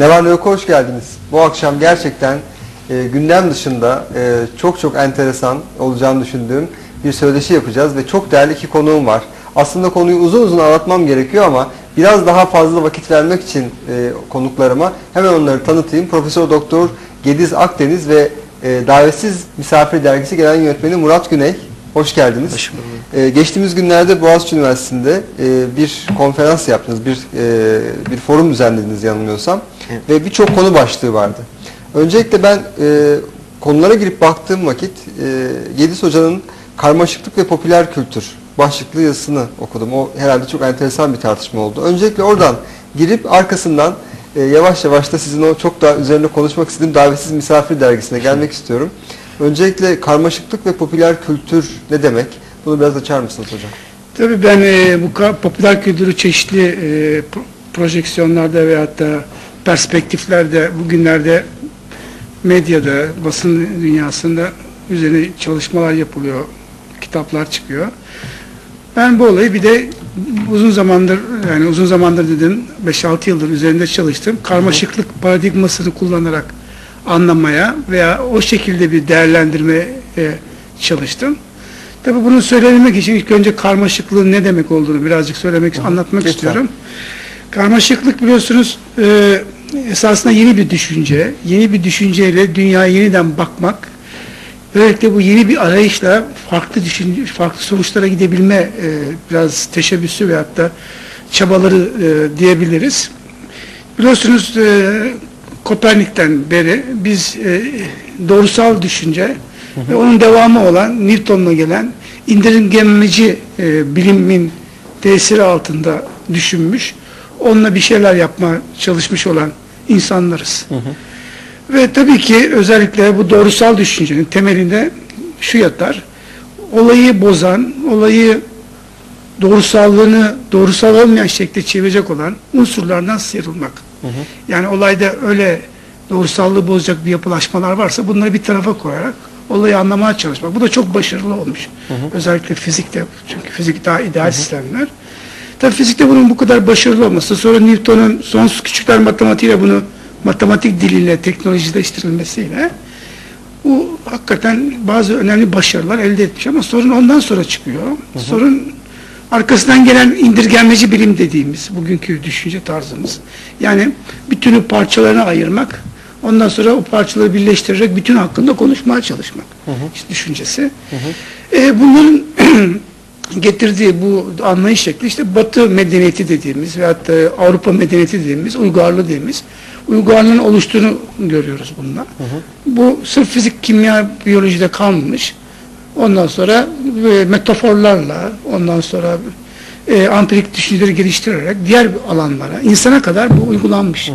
Neval Yok hoş geldiniz. Bu akşam gerçekten e, gündem dışında e, çok çok enteresan olacağını düşündüğüm bir söyleşi yapacağız ve çok değerli iki konuğum var. Aslında konuyu uzun uzun anlatmam gerekiyor ama biraz daha fazla vakit vermek için e, konuklarıma hemen onları tanıtayım. Profesör Doktor Gediz Akdeniz ve e, Davetsiz Misafir Dergisi Genel Yönetmeni Murat Güney. Hoş geldiniz. Hoş bulduk. Ee, geçtiğimiz günlerde Boğaziçi Üniversitesi'nde e, bir konferans yaptınız, bir e, bir forum düzenlediniz yanılmıyorsam Evet. ve birçok konu başlığı vardı. Öncelikle ben e, konulara girip baktığım vakit e, Gediz Hoca'nın karmaşıklık ve popüler kültür başlıklı yazısını okudum. O herhalde çok enteresan bir tartışma oldu. Öncelikle oradan girip arkasından e, yavaş yavaş da sizin o çok daha üzerine konuşmak istediğim Davetsiz Misafir Dergisi'ne gelmek istiyorum. Öncelikle karmaşıklık ve popüler kültür ne demek? Bunu biraz açar mısınız hocam? Tabii ben e, bu popüler kültürü çeşitli e, pro- projeksiyonlarda veyahut da perspektiflerde bugünlerde medyada, basın dünyasında üzerine çalışmalar yapılıyor, kitaplar çıkıyor. Ben bu olayı bir de uzun zamandır yani uzun zamandır dedim 5-6 yıldır üzerinde çalıştım. Karmaşıklık paradigmasını kullanarak anlamaya veya o şekilde bir değerlendirmeye e, çalıştım. Tabii bunu söylemek için ilk önce karmaşıklığın ne demek olduğunu birazcık söylemek, anlatmak lütfen. istiyorum. Karmaşıklık biliyorsunuz e, esasında yeni bir düşünce, yeni bir düşünceyle dünyaya yeniden bakmak, böylelikle bu yeni bir arayışla farklı düşünce, farklı sonuçlara gidebilme e, biraz teşebbüsü veyahut da çabaları e, diyebiliriz. Biliyorsunuz e, Kopernik'ten beri biz e, doğrusal düşünce ve onun devamı olan Newton'la gelen indirgemeci e, bilimin tesiri altında düşünmüş, onunla bir şeyler yapma çalışmış olan insanlarız. Ve tabii ki özellikle bu doğrusal düşüncenin temelinde şu yatar, olayı bozan, olayı doğrusallığını doğrusal olmayan şekilde çevirecek olan unsurlardan sıyrılmak. Yani olayda öyle doğrusallığı bozacak bir yapılaşmalar varsa bunları bir tarafa koyarak olayı anlamaya çalışmak. Bu da çok başarılı olmuş. Özellikle fizikte çünkü fizik daha ideal sistemler. Tabii fizikte bunun bu kadar başarılı olması, sonra Newton'un sonsuz küçükler matematiğiyle bunu matematik diliyle teknolojileştirilmesiyle bu hakikaten bazı önemli başarılar elde etmiş ama sorun ondan sonra çıkıyor. Sorun arkasından gelen indirgenmeci bilim dediğimiz bugünkü düşünce tarzımız. Yani bütünü parçalarına ayırmak, ondan sonra o parçaları birleştirerek bütün hakkında konuşmaya çalışmak işte düşüncesi. E, bunların getirdiği bu anlayış şekli işte Batı medeniyeti dediğimiz veyahut da Avrupa medeniyeti dediğimiz, uygarlığı dediğimiz uygarlığın oluştuğunu görüyoruz bunda. Bu sırf fizik, kimya, biyolojide kalmamış. Ondan sonra e, metaforlarla, ondan sonra e, ampirik düşünceleri geliştirerek diğer alanlara, insana kadar bu uygulanmış.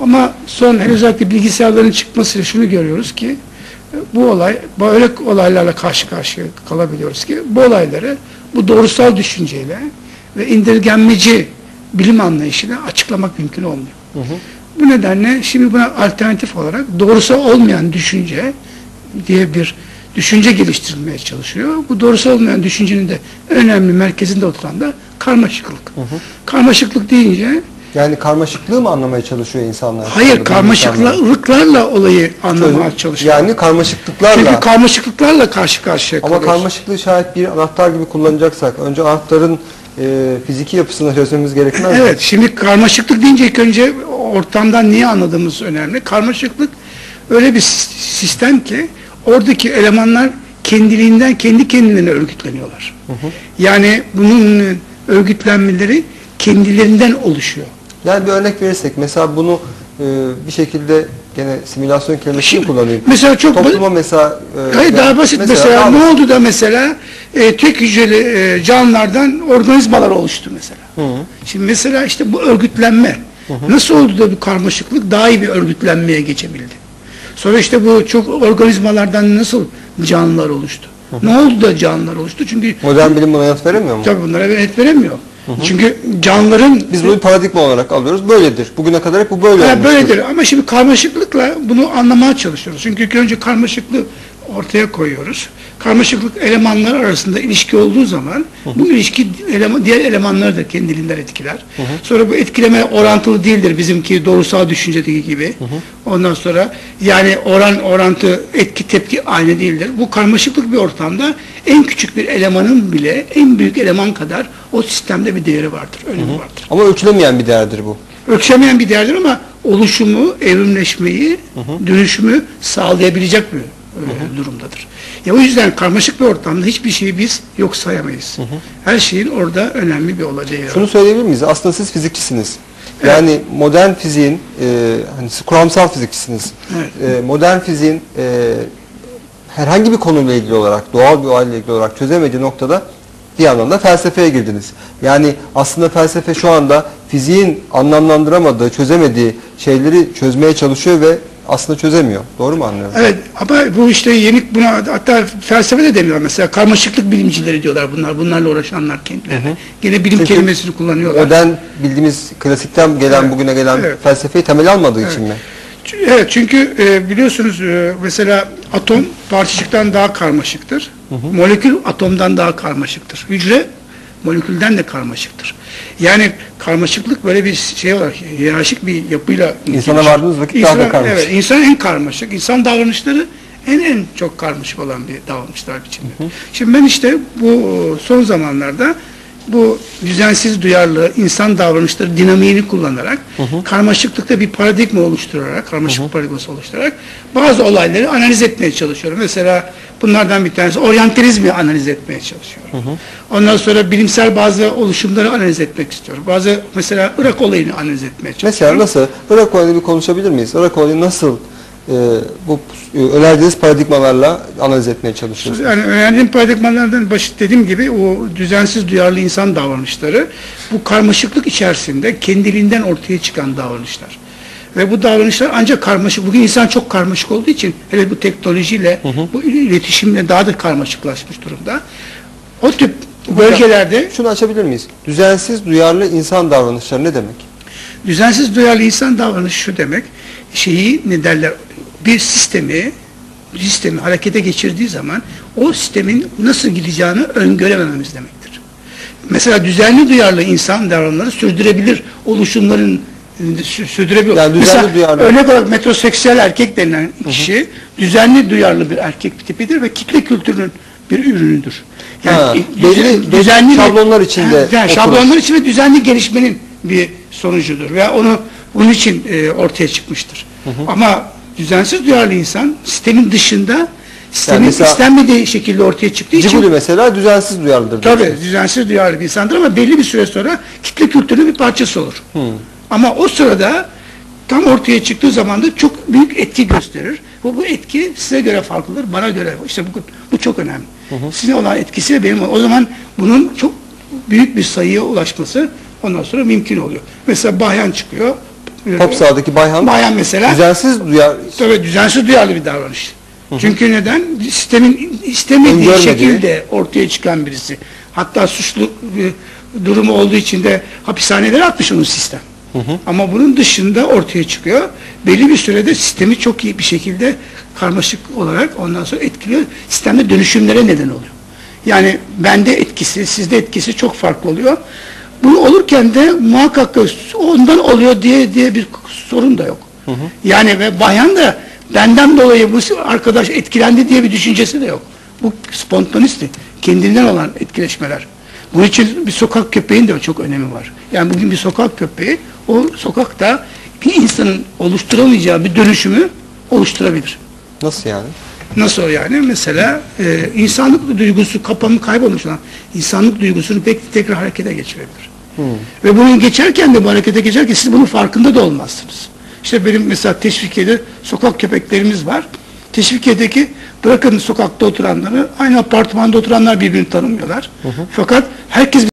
Ama son özellikle bilgisayarların çıkmasıyla şunu görüyoruz ki e, bu olay, böyle olaylarla karşı karşıya kalabiliyoruz ki bu olayları bu doğrusal düşünceyle ve indirgenmeci bilim anlayışıyla açıklamak mümkün olmuyor. Bu nedenle şimdi buna alternatif olarak doğrusal olmayan düşünce diye bir düşünce geliştirilmeye çalışıyor. Bu doğrusal olmayan düşüncenin de önemli merkezinde oturan da karmaşıklık. Karmaşıklık deyince Yani karmaşıklığı mı anlamaya çalışıyor insanlar? hayır karmaşıklıklarla olayı anlamaya Çözüm- çalışıyor. Yani karmaşıklıklarla. Çünkü karmaşıklıklarla karşı karşıya Ama kalıyoruz. karmaşıklığı şayet bir anahtar gibi kullanacaksak önce anahtarın e, fiziki yapısını çözmemiz gerekmez mi? Evet, şimdi karmaşıklık deyince ilk önce ortamdan niye anladığımız önemli. Karmaşıklık öyle bir sis- sistem ki oradaki elemanlar kendiliğinden kendi kendilerine örgütleniyorlar. Yani bunun e, örgütlenmeleri kendilerinden oluşuyor. Yani bir örnek verirsek mesela bunu e, bir şekilde gene simülasyon kelimesini kullanayım. mesela çok Topluma mesela e, Hayır daha basit mesela, daha ne basit. oldu da mesela e, tek hücreli e, canlılardan organizmalar oluştu mesela. Hı. Şimdi mesela işte bu örgütlenme nasıl oldu da bu karmaşıklık daha iyi bir örgütlenmeye geçebildi? Sonra işte bu çok organizmalardan nasıl canlılar oluştu? Ne oldu da canlılar oluştu? Çünkü Modern bilim buna yanıt veremiyor mu? tabii bunlara net veremiyor. Çünkü canlıların Biz bunu bir paradigma olarak alıyoruz. Böyledir. Bugüne kadar hep bu böyle Ha, böyledir ama şimdi karmaşıklıkla bunu anlamaya çalışıyoruz. Çünkü ilk önce karmaşıklığı ortaya koyuyoruz. Karmaşıklık elemanlar arasında ilişki olduğu zaman bu ilişki eleman, diğer elemanları da kendiliğinden etkiler. Sonra bu etkileme orantılı değildir bizimki doğrusal düşüncedeki gibi. Ondan sonra yani oran orantı etki tepki aynı değildir. Bu karmaşıklık bir ortamda en küçük bir elemanın bile en büyük eleman kadar o sistemde bir değeri vardır, önemi vardır. Ama ölçülemeyen bir değerdir bu. Ölçemeyen bir değerdir ama oluşumu, evrimleşmeyi, dönüşümü sağlayabilecek bir e, durumdadır. Ya o yüzden karmaşık bir ortamda hiçbir şeyi biz yok sayamayız. Her şeyin orada önemli bir var. Şunu söyleyebilir miyiz? Aslında siz fizikçisiniz. Yani modern fiziğin, e, hani kuramsal fizikçisiniz. Evet. E, modern fiziğin e, herhangi bir konuyla ilgili olarak, doğal bir olayla ilgili olarak çözemediği noktada bir yandan da felsefeye girdiniz. Yani aslında felsefe şu anda fiziğin anlamlandıramadığı, çözemediği şeyleri çözmeye çalışıyor ve aslında çözemiyor. Doğru mu anlıyorum? Evet ama bu işte yeni buna hatta felsefe de demiyor mesela karmaşıklık bilimcileri diyorlar bunlar bunlarla uğraşanlar kendilerine. Gene bilim Çünkü kelimesini kullanıyorlar. Modern bildiğimiz klasikten gelen Evet. bugüne gelen Evet. felsefeyi temel almadığı için mi? Evet çünkü e, biliyorsunuz e, mesela atom parçacıktan daha karmaşıktır. Molekül atomdan daha karmaşıktır. Hücre molekülden de karmaşıktır. Yani karmaşıklık böyle bir şey olarak hiyerarşik bir yapıyla İnsana gelişir. vardığınız vakit daha da karmaşık. Evet, insan en karmaşık. İnsan davranışları en en çok karmaşık olan bir davranışlar biçimi. Şimdi ben işte bu son zamanlarda bu düzensiz duyarlı insan davranışları dinamiğini kullanarak karmaşıklıkta bir paradigma oluşturarak, karmaşık paradigması oluşturarak bazı olayları analiz etmeye çalışıyorum. Mesela bunlardan bir tanesi oryantalizmi analiz etmeye çalışıyorum. Ondan sonra bilimsel bazı oluşumları analiz etmek istiyorum. Bazı mesela Irak olayını analiz etmeye çalışıyorum. Mesela nasıl? Irak olayını bir konuşabilir miyiz? Irak olayını nasıl e, bu e, önerdiğiniz paradigmalarla analiz etmeye çalışıyorsunuz? Yani önemli paradigmalardan basit dediğim gibi o düzensiz duyarlı insan davranışları bu karmaşıklık içerisinde kendiliğinden ortaya çıkan davranışlar. Ve bu davranışlar ancak karmaşık. Bugün insan çok karmaşık olduğu için hele bu teknolojiyle, bu iletişimle daha da karmaşıklaşmış durumda. O tip bölgelerde Şunu açabilir miyiz? Düzensiz duyarlı insan davranışları ne demek? Düzensiz duyarlı insan davranışı şu demek, şeyi ne derler, bir sistemi, sistemi harekete geçirdiği zaman o sistemin nasıl gideceğini öngöremememiz demektir. Mesela düzenli duyarlı insan davranışları sürdürebilir oluşumların e, sü- sürdürebilir. Yani düzenli Mesela duyarlı- örnek olarak metroseksüel erkek denilen kişi düzenli duyarlı bir erkek tipidir ve kitle kültürünün bir ürünüdür. Ha, e, belli- belli şablonlar içinde yani şablonlar için ve düzenli gelişmenin bir sonucudur ve onu bunun için e, ortaya çıkmıştır. Ama düzensiz duyarlı insan sistemin dışında sistemin mesela- istenmediği şekilde ortaya çıktığı için Ciguli mesela düzensiz duyarlıdır. tabii diyorsunuz. düzensiz duyarlı bir insandır ama belli bir süre sonra kitle kültürünün bir parçası olur. Hmm. Ama o sırada tam ortaya çıktığı zaman da çok büyük etki gösterir. Bu, bu etki size göre farklıdır, bana göre. işte bu, bu çok önemli. Sizin olan etkisi ve benim o zaman bunun çok büyük bir sayıya ulaşması ondan sonra mümkün oluyor. Mesela Bahyan çıkıyor. Top sahadaki Bayhan Bahyan mesela düzensiz duyar Tabii düzensiz duyarlı bir davranış. Çünkü neden? Sistemin istemediği şekilde ortaya çıkan birisi. Hatta suçlu bir durumu olduğu için de hapishanelere atmış onun sistem. Ama bunun dışında ortaya çıkıyor. Belli bir sürede sistemi çok iyi bir şekilde karmaşık olarak ondan sonra etkiliyor. Sistemde dönüşümlere neden oluyor. Yani bende etkisi, sizde etkisi çok farklı oluyor. Bu olurken de muhakkak ondan oluyor diye diye bir sorun da yok. Yani ve bayan da benden dolayı bu arkadaş etkilendi diye bir düşüncesi de yok. Bu spontanisti, kendinden olan etkileşmeler. Bunun için bir sokak köpeğin de çok önemi var. Yani bugün bir sokak köpeği o sokakta bir insanın oluşturamayacağı bir dönüşümü oluşturabilir. nasıl yani? Nasıl yani? Mesela e, insanlık duygusu kapanıp kaybolmuş olan insanlık duygusunu pek tekrar harekete geçirebilir. Ve bunu geçerken de bu harekete geçerken siz bunun farkında da olmazsınız. İşte benim mesela Teşvikiye'de sokak köpeklerimiz var. Teşvikiye'deki bırakın sokakta oturanları aynı apartmanda oturanlar birbirini tanımıyorlar. Fakat herkes